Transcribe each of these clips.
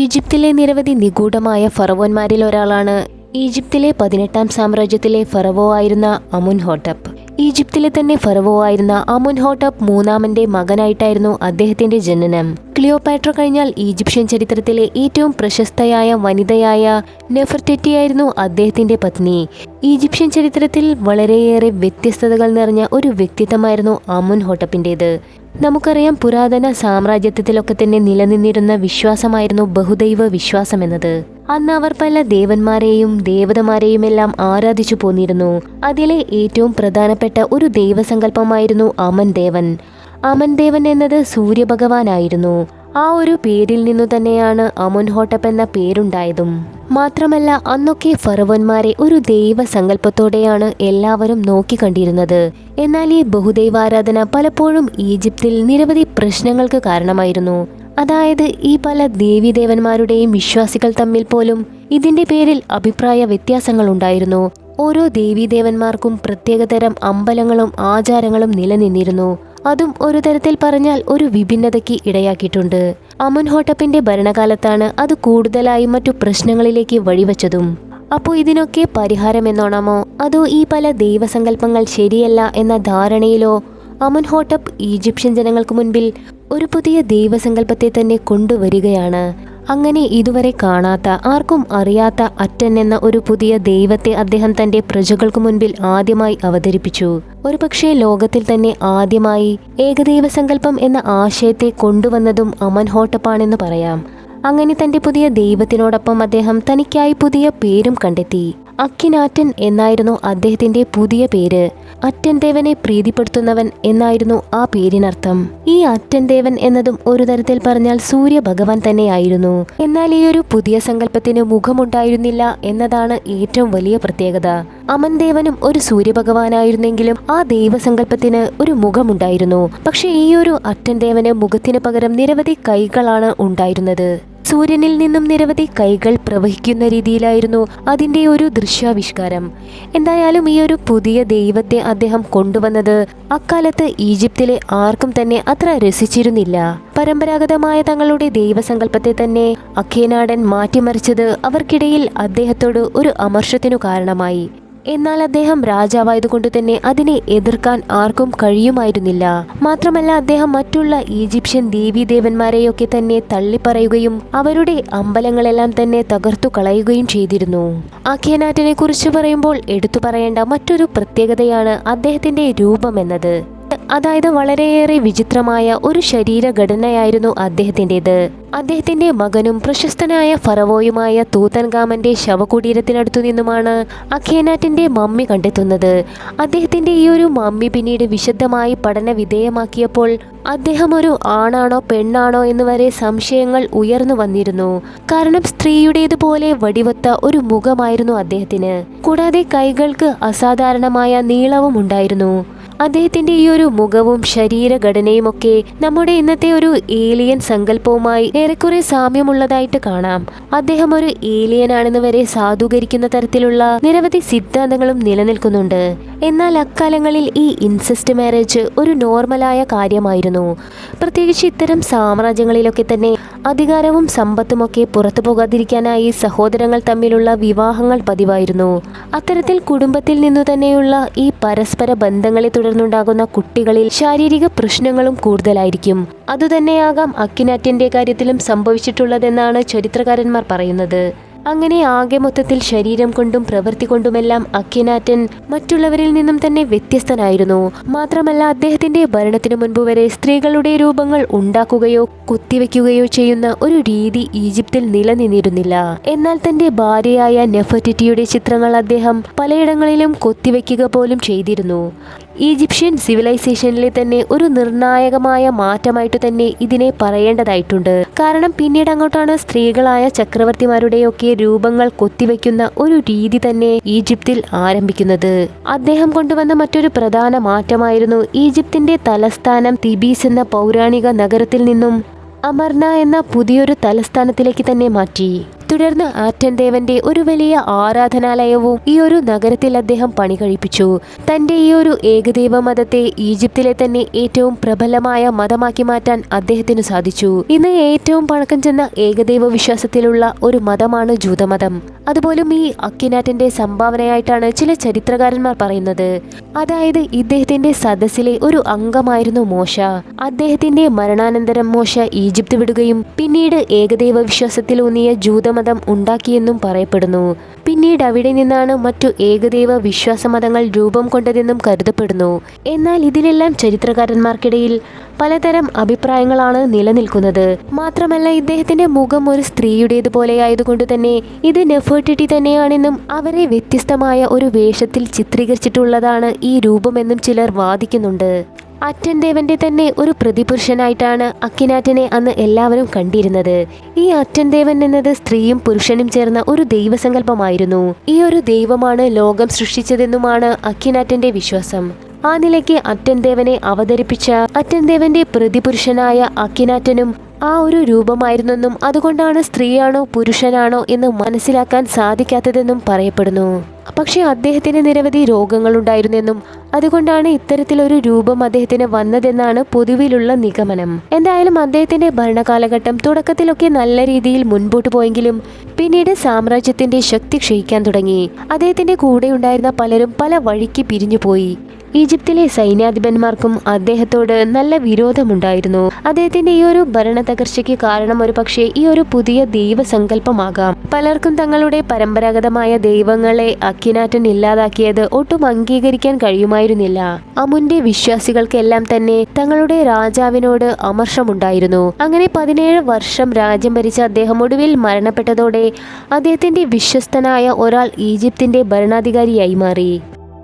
ഈജിപ്തിലെ നിരവധി നിഗൂഢമായ ഫറവോന്മാരിൽ ഒരാളാണ്. ഈജിപ്തിലെ പതിനെട്ടാം സാമ്രാജ്യത്തിലെ ഫറവോ ആയിരുന്ന അമുൻഹോട്ടപ്പ് ഈജിപ്തിലെ തന്നെ ഫറവോ ആയിരുന്ന അമുൻ ഹോട്ടപ്പ് മൂന്നാമന്റെ മകനായിട്ടായിരുന്നു അദ്ദേഹത്തിന്റെ ജനനം. ക്ലിയോപാട്ര കഴിഞ്ഞാൽ ഈജിപ്ഷ്യൻ ചരിത്രത്തിലെ ഏറ്റവും പ്രശസ്തയായ വനിതയായ നെഫർറ്റെറ്റിയായിരുന്നു അദ്ദേഹത്തിന്റെ പത്നി. ഈജിപ്ഷ്യൻ ചരിത്രത്തിൽ വളരെയേറെ വ്യത്യസ്തതകൾ നിറഞ്ഞ ഒരു വ്യക്തിത്വമായിരുന്നു അമുൻ അമുൻഹോട്ടപ്പിന്റേത് നമുക്കറിയാം പുരാതന സാമ്രാജ്യത്വത്തിലൊക്കെ തന്നെ നിലനിന്നിരുന്ന വിശ്വാസമായിരുന്നു ബഹുദൈവ വിശ്വാസം എന്നത് അന്ന് അവർ പല ദേവന്മാരെയും ദേവതമാരെയും എല്ലാം ആരാധിച്ചു പോന്നിരുന്നു. അതിലെ ഏറ്റവും പ്രധാനപ്പെട്ട ഒരു ദൈവസങ്കല്പമായിരുന്നു അമൻ ദേവൻ അമൻ ദേവൻ എന്നത് സൂര്യഭഗവാനായിരുന്നു. ആ ഒരു പേരിൽ നിന്നു തന്നെയാണ് അമുൻ ഹോട്ടപ്പ് എന്ന പേരുണ്ടായതും. മാത്രമല്ല അന്നൊക്കെ ഫറവന്മാരെ ഒരു ദൈവസങ്കല്പത്തോടെയാണ് എല്ലാവരും നോക്കിക്കണ്ടിരുന്നത്. എന്നാൽ ഈ ബഹുദൈവാരാധന പലപ്പോഴും ഈജിപ്തിൽ നിരവധി പ്രശ്നങ്ങൾക്ക് കാരണമായിരുന്നു. അതായത് ഈ പല ദേവിദേവന്മാരുടെയും വിശ്വാസികൾ തമ്മിൽ പോലും ഇതിന്റെ പേരിൽ അഭിപ്രായ വ്യത്യാസങ്ങൾ ഉണ്ടായിരുന്നു. ഓരോ ദേവിദേവന്മാർക്കും പ്രത്യേകതരം അമ്പലങ്ങളും ആചാരങ്ങളും നിലനിന്നിരുന്നു. അതും ഒരു തരത്തിൽ പറഞ്ഞാൽ ഒരു വിഭിന്നതയ്ക്ക് ഇടയാക്കിയിട്ടുണ്ട്. അമുൻഹോട്ടപ്പിന്റെ ഭരണകാലത്താണ് അത് കൂടുതലായി മറ്റു പ്രശ്നങ്ങളിലേക്ക് വഴിവെച്ചതും. അപ്പോൾ ഇതിനൊക്കെ പരിഹാരം എന്നോണമോ അതോ ഈ പല ദൈവസങ്കല്പങ്ങൾ ശരിയല്ല എന്ന ധാരണയിലോ അമുൻഹോട്ടപ്പ് ഈജിപ്ഷ്യൻ ജനങ്ങൾക്ക് മുൻപിൽ ഒരു പുതിയ ദൈവസങ്കല്പത്തെ തന്നെ കൊണ്ടുവരികയാണ്. അങ്ങനെ ഇതുവരെ കാണാത്ത ആർക്കും അറിയാത്ത അറ്റൻ എന്ന ഒരു പുതിയ ദൈവത്തെ അദ്ദേഹം തന്റെ പ്രജകൾക്ക് മുൻപിൽ ആദ്യമായി അവതരിപ്പിച്ചു. ഒരുപക്ഷെ ലോകത്തിൽ തന്നെ ആദ്യമായി ഏകദൈവ സങ്കല്പം എന്ന ആശയത്തെ കൊണ്ടുവന്നതും അമൻ ഹോട്ടപ്പാണെന്ന് പറയാം. അങ്ങനെ തന്റെ പുതിയ ദൈവത്തിനോടൊപ്പം അദ്ദേഹം തനിക്കായി പുതിയ പേരും കണ്ടെത്തി. അക്കിനാറ്റൻ എന്നായിരുന്നു അദ്ദേഹത്തിന്റെ പുതിയ പേര്. അറ്റൻദേവനെ പ്രീതിപ്പെടുത്തുന്നവൻ എന്നായിരുന്നു ആ പേരിനർത്ഥം. ഈ അറ്റൻദേവൻ എന്നതും ഒരു തരത്തിൽ പറഞ്ഞാൽ സൂര്യ ഭഗവാൻ തന്നെയായിരുന്നു. എന്നാൽ ഈ ഒരു പുതിയ സങ്കല്പത്തിന് മുഖമുണ്ടായിരുന്നില്ല എന്നതാണ് ഏറ്റവും വലിയ പ്രത്യേകത. അമൻദേവനും ഒരു സൂര്യഭഗവാനായിരുന്നെങ്കിലും ആ ദൈവസങ്കല്പത്തിന് ഒരു മുഖമുണ്ടായിരുന്നു. പക്ഷേ ഈ ഒരു അറ്റൻദേവന് മുഖത്തിന് പകരം നിരവധി കൈകളാണ് ഉണ്ടായിരുന്നത്. സൂര്യനിൽ നിന്നും നിരവധി കൈകൾ പ്രവഹിക്കുന്ന രീതിയിലായിരുന്നു അതിന്റെ ഒരു ദൃശ്യാവിഷ്കാരം. എന്തായാലും ഈ ഒരു പുതിയ ദൈവത്തെ അദ്ദേഹം കൊണ്ടുവന്നത് അക്കാലത്ത് ഈജിപ്തിലെ ആർക്കും തന്നെ അത്ര രസിച്ചിരുന്നില്ല. പരമ്പരാഗതമായ തങ്ങളുടെ ദൈവസങ്കല്പത്തെ തന്നെ അഖേനാടൻ മാറ്റിമറിച്ചത് അവർക്കിടയിൽ അദ്ദേഹത്തോട് ഒരു അമർഷത്തിനു കാരണമായി. എന്നാൽ അദ്ദേഹം രാജാവായതുകൊണ്ട് തന്നെ അതിനെ എതിർക്കാൻ ആർക്കും കഴിയുമായിരുന്നില്ല. മാത്രമല്ല അദ്ദേഹം മറ്റുള്ള ഈജിപ്ഷ്യൻ ദേവീദേവന്മാരെയൊക്കെ തന്നെ തള്ളിപ്പറയുകയും അവരുടെ അമ്പലങ്ങളെല്ലാം തന്നെ തകർത്തു കളയുകയും ചെയ്തിരുന്നു. അഖ്യനാറ്റിനെ കുറിച്ച് പറയുമ്പോൾ എടുത്തു പറയേണ്ട മറ്റൊരു പ്രത്യേകതയാണ് അദ്ദേഹത്തിന്റെ രൂപമെന്നത്. അതായത് വളരെയേറെ വിചിത്രമായ ഒരു ശരീരഘടനയായിരുന്നു അദ്ദേഹത്തിന്റെത്. അദ്ദേഹത്തിന്റെ മകനും പ്രശസ്തനായ ഫറവോയുമായ തൂത്തൻഗാമന്റെ ശവകുടീരത്തിനടുത്തു നിന്നുമാണ് അഖേനാറ്റിന്റെ മമ്മി കണ്ടെത്തുന്നത്. അദ്ദേഹത്തിന്റെ ഈ ഒരു മമ്മി പിന്നീട് വിശദമായി പഠന വിധേയമാക്കിയപ്പോൾ അദ്ദേഹം ഒരു ആണാണോ പെണ്ണാണോ എന്ന് വരെ സംശയങ്ങൾ ഉയർന്നു വന്നിരുന്നു. കാരണം സ്ത്രീയുടേതുപോലെ വടിവത്ത ഒരു മുഖമായിരുന്നു അദ്ദേഹത്തിന്. കൂടാതെ കൈകൾക്ക് അസാധാരണമായ നീളവും ഉണ്ടായിരുന്നു. അദ്ദേഹത്തിന്റെ ഈ ഒരു മുഖവും ശരീരഘടനയും ഒക്കെ നമ്മുടെ ഇന്നത്തെ ഒരു ഏലിയൻ സങ്കല്പവുമായി ഏറെക്കുറെ സാമ്യമുള്ളതായിട്ട് കാണാം. അദ്ദേഹം ഒരു ഏലിയൻ ആണെന്ന് വരെ സാധൂകരിക്കുന്ന തരത്തിലുള്ള നിരവധി സിദ്ധാന്തങ്ങളും നിലനിൽക്കുന്നുണ്ട്. എന്നാൽ അക്കാലങ്ങളിൽ ഈ ഇൻസെസ്റ്റ് മാരേജ് ഒരു നോർമലായ കാര്യമായിരുന്നു. പ്രത്യേകിച്ച് ഇത്തരം സാമ്രാജ്യങ്ങളിലൊക്കെ തന്നെ അധികാരവും സമ്പത്തുമൊക്കെ പുറത്തു പോകാതിരിക്കാനായി സഹോദരങ്ങൾ തമ്മിലുള്ള വിവാഹങ്ങൾ പതിവായിരുന്നു. അത്തരത്തിൽ കുടുംബത്തിൽ നിന്നു തന്നെയുള്ള ഈ പരസ്പര ബന്ധങ്ങളെ തുടർന്നുണ്ടാകുന്ന കുട്ടികളിൽ ശാരീരിക പ്രശ്നങ്ങളും കൂടുതലായിരിക്കും. അതുതന്നെയാകാം അക്കിനാറ്റിന്റെ കാര്യത്തിലും സംഭവിച്ചിട്ടുള്ളതെന്നാണ് ചരിത്രകാരന്മാർ പറയുന്നത്. അങ്ങനെ ആകെ മൊത്തത്തിൽ ശരീരം കൊണ്ടും പ്രവൃത്തി കൊണ്ടുമെല്ലാം അക്കിനാറ്റൻ മറ്റുള്ളവരിൽ നിന്നും തന്നെ വ്യത്യസ്തനായിരുന്നു. മാത്രമല്ല അദ്ദേഹത്തിന്റെ ഭരണത്തിനു മുൻപ് വരെ സ്ത്രീകളുടെ രൂപങ്ങൾ ഉണ്ടാക്കുകയോ കുത്തിവെക്കുകയോ ചെയ്യുന്ന ഒരു രീതി ഈജിപ്തിൽ നിലനിന്നിരുന്നില്ല. എന്നാൽ തന്റെ ഭാര്യയായ നെഫറ്റിറ്റിയുടെ ചിത്രങ്ങൾ അദ്ദേഹം പലയിടങ്ങളിലും കൊത്തിവെക്കുക പോലും ചെയ്തിരുന്നു. ഈജിപ്ഷ്യൻ സിവിലൈസേഷനിലെ തന്നെ ഒരു നിർണായകമായ മാറ്റമായിട്ട് തന്നെ ഇതിനെ പറയേണ്ടതായിട്ടുണ്ട്. കാരണം പിന്നീട് അങ്ങോട്ടാണ് സ്ത്രീകളായ ചക്രവർത്തിമാരുടെയൊക്കെ രൂപങ്ങൾ കൊത്തിവെക്കുന്ന ഒരു രീതി തന്നെ ഈജിപ്തിൽ ആരംഭിക്കുന്നത്. അദ്ദേഹം കൊണ്ടുവന്ന മറ്റൊരു പ്രധാന മാറ്റമായിരുന്നു ഈജിപ്തിന്റെ തലസ്ഥാനം തിബീസ് എന്ന പൗരാണിക നഗരത്തിൽ നിന്നും അമർന എന്ന പുതിയൊരു തലസ്ഥാനത്തിലേക്ക് തന്നെ മാറ്റി. തുടർന്ന് ആറ്റൻ ദേവന്റെ ഒരു വലിയ ആരാധനാലയവും ഈ ഒരു നഗരത്തിൽ അദ്ദേഹം പണി കഴിപ്പിച്ചു. തന്റെ ഈ ഒരു ഏകദൈവ മതത്തെ ഈജിപ്തിലെ തന്നെ ഏറ്റവും പ്രബലമായ മതമാക്കി മാറ്റാൻ അദ്ദേഹത്തിന് സാധിച്ചു. ഇന്ന് ഏറ്റവും പഴക്കം ചെന്ന ഏകദൈവ വിശ്വാസത്തിലുള്ള ഒരു മതമാണ് ജൂതമതം. അതുപോലും ഈ അക്കിനാറ്റന്റെ സംഭാവനയായിട്ടാണ് ചില ചരിത്രകാരന്മാർ പറയുന്നത്. അതായത് ഇദ്ദേഹത്തിന്റെ സദസ്സിലെ ഒരു അംഗമായിരുന്നു മോശ. അദ്ദേഹത്തിന്റെ മരണാനന്തരം മോശ ഈജിപ്ത് വിടുകയും പിന്നീട് ഏകദൈവ വിശ്വാസത്തിലൂന്നിയ ജൂതമതം ഉണ്ടാക്കിയെന്നും പറയപ്പെടുന്നു. പിന്നീട് അവിടെ നിന്നാണ് മറ്റു ഏകദൈവ വിശ്വാസമതങ്ങൾ രൂപം കൊണ്ടതെന്നും കരുതപ്പെടുന്നു. എന്നാൽ ഇതിലെല്ലാം ചരിത്രകാരന്മാർക്കിടയിൽ പലതരം അഭിപ്രായങ്ങളാണ് നിലനിൽക്കുന്നത്. മാത്രമല്ല ഇദ്ദേഹത്തിന്റെ മുഖം ഒരു സ്ത്രീയുടേതുപോലെ ആയതുകൊണ്ട് തന്നെ ഇത് നെഫേർട്ടിറ്റി തന്നെയാണെന്നും അവരെ വ്യത്യസ്തമായ ഒരു വേഷത്തിൽ ചിത്രീകരിച്ചിട്ടുള്ളതാണ് ഈ രൂപമെന്നും ചിലർ വാദിക്കുന്നുണ്ട്. അറ്റൻ ദേവന്റെ തന്നെ ഒരു പ്രതിപുരുഷനായിട്ടാണ് അക്കിനാറ്റിനെ അന്ന് എല്ലാവരും കണ്ടിരുന്നത്. ഈ അറ്റൻദേവൻ എന്നത് സ്ത്രീയും പുരുഷനും ചേർന്ന ഒരു ദൈവസങ്കല്പമായിരുന്നു. ഈ ഒരു ദൈവമാണ് ലോകം സൃഷ്ടിച്ചതെന്നുമാണ് അക്കിനാറ്റന്റെ വിശ്വാസം. ആ നിലയ്ക്ക് അറ്റൻദേവനെ അവതരിപ്പിച്ച അറ്റൻദേവന്റെ പ്രതിപുരുഷനായ അക്കിനാറ്റനും ആ ഒരു രൂപമായിരുന്നെന്നും അതുകൊണ്ടാണ് സ്ത്രീയാണോ പുരുഷനാണോ എന്ന് മനസ്സിലാക്കാൻ സാധിക്കാത്തതെന്നും പറയപ്പെടുന്നു. പക്ഷേ അദ്ദേഹത്തിന് നിരവധി രോഗങ്ങളുണ്ടായിരുന്നെന്നും അതുകൊണ്ടാണ് ഇത്തരത്തിലൊരു രൂപം അദ്ദേഹത്തിന് വന്നതെന്നാണ് പൊതുവിലുള്ള നിഗമനം. എന്തായാലും അദ്ദേഹത്തിന്റെ ഭരണകാലഘട്ടം തുടക്കത്തിലൊക്കെ നല്ല രീതിയിൽ മുൻപോട്ട് പോയെങ്കിലും പിന്നീട് സാമ്രാജ്യത്തിന്റെ ശക്തി ക്ഷയിക്കാൻ തുടങ്ങി. അദ്ദേഹത്തിന്റെ കൂടെ ഉണ്ടായിരുന്ന പലരും പല വഴിക്ക് പിരിഞ്ഞുപോയി. ഈജിപ്തിലെ സൈന്യാധിപന്മാർക്കും അദ്ദേഹത്തോട് നല്ല വിരോധമുണ്ടായിരുന്നു. അദ്ദേഹത്തിന്റെ ഈ ഒരു ഭരണ തകർച്ചയ്ക്ക് കാരണം ഒരു പക്ഷേ ഈ ഒരു പുതിയ ദൈവസങ്കല്പമാകാം. പലർക്കും തങ്ങളുടെ പരമ്പരാഗതമായ ദൈവങ്ങളെ അക്കിനാറ്റൻ ഇല്ലാതാക്കിയത് ഒട്ടും അംഗീകരിക്കാൻ കഴിയുമായിരുന്നില്ല. അമുന്റെ വിശ്വാസികൾക്കെല്ലാം തന്നെ തങ്ങളുടെ രാജാവിനോട് അമർഷമുണ്ടായിരുന്നു. അങ്ങനെ പതിനേഴ് വർഷം രാജ്യം ഭരിച്ച അദ്ദേഹം ഒടുവിൽ മരണപ്പെട്ടതോടെ അദ്ദേഹത്തിന്റെ വിശ്വസ്തനായ ഒരാൾ ഈജിപ്തിന്റെ ഭരണാധികാരിയായി മാറി.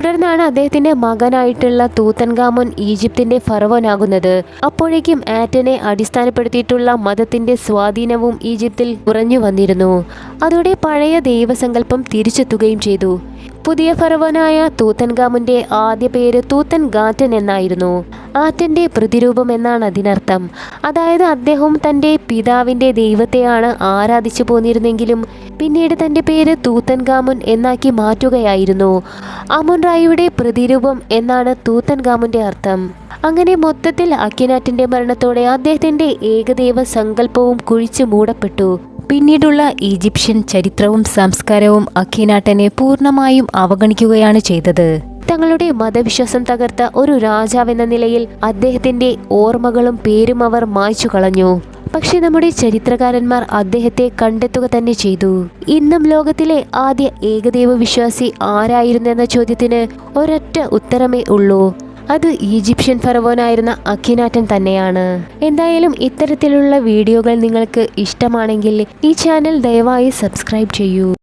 തുടർന്നാണ് അദ്ദേഹത്തിന്റെ മകനായിട്ടുള്ള തൂത്തൻകാമുൻ ഈജിപ്തിന്റെ ഫറവനാകുന്നത്. അപ്പോഴേക്കും ആറ്റനെ അടിസ്ഥാനപ്പെടുത്തിയിട്ടുള്ള മതത്തിന്റെ സ്വാധീനവും ഈജിപ്തിൽ കുറഞ്ഞു വന്നിരുന്നു. അതോടെ പഴയ ദൈവസങ്കല്പം തിരിച്ചെത്തുകയും ചെയ്തു. പുതിയ ഫറവനായ തൂത്തൻഗാമുന്റെ ആദ്യ പേര് തൂത്തൻ ഗാറ്റൻ എന്നായിരുന്നു. ആറ്റന്റെ പ്രതിരൂപം എന്നാണ് അതിനർത്ഥം. അതായത് അദ്ദേഹം തന്റെ പിതാവിന്റെ ദൈവത്തെയാണ് ആരാധിച്ചു പോന്നിരുന്നെങ്കിലും പിന്നീട് തന്റെ പേര് തൂത്തൻ ഗാമുൻ എന്നാക്കി മാറ്റുകയായിരുന്നു. അമുൻ റായിയുടെ പ്രതിരൂപം എന്നാണ് തൂത്തൻ ഗാമുന്റെ അർത്ഥം. അങ്ങനെ മൊത്തത്തിൽ അക്കിനാറ്റിന്റെ മരണത്തോടെ അദ്ദേഹത്തിന്റെ ഏകദൈവ സങ്കല്പവും കുഴിച്ചു മൂടപ്പെട്ടു. പിന്നീടുള്ള ഈജിപ്ഷ്യൻ ചരിത്രവും സംസ്കാരവും അഖിനാട്ടനെ പൂർണമായും അവഗണിക്കുകയാണ് ചെയ്തത്. തങ്ങളുടെ മതവിശ്വാസം തകർത്ത ഒരു രാജാവെന്ന നിലയിൽ അദ്ദേഹത്തിന്റെ ഓർമ്മകളും പേരും അവർ മായ്ച്ചു കളഞ്ഞു. പക്ഷെ നമ്മുടെ ചരിത്രകാരന്മാർ അദ്ദേഹത്തെ കണ്ടെത്തുക തന്നെ ചെയ്തു. ഇന്നും ലോകത്തിലെ ആദ്യ ഏകദൈവ വിശ്വാസി ആരായിരുന്നെന്ന ചോദ്യത്തിന് ഒരൊറ്റ ഉത്തരമേ ഉള്ളൂ. അത് ഈജിപ്ഷ്യൻ ഫറവോനായിരുന്ന അഖിനാറ്റൻ തന്നെയാണ്. എന്തായാലും ഇത്തരത്തിലുള്ള വീഡിയോകൾ നിങ്ങൾക്ക് ഇഷ്ടമാണെങ്കിൽ ഈ ചാനൽ ദയവായി സബ്സ്ക്രൈബ് ചെയ്യൂ.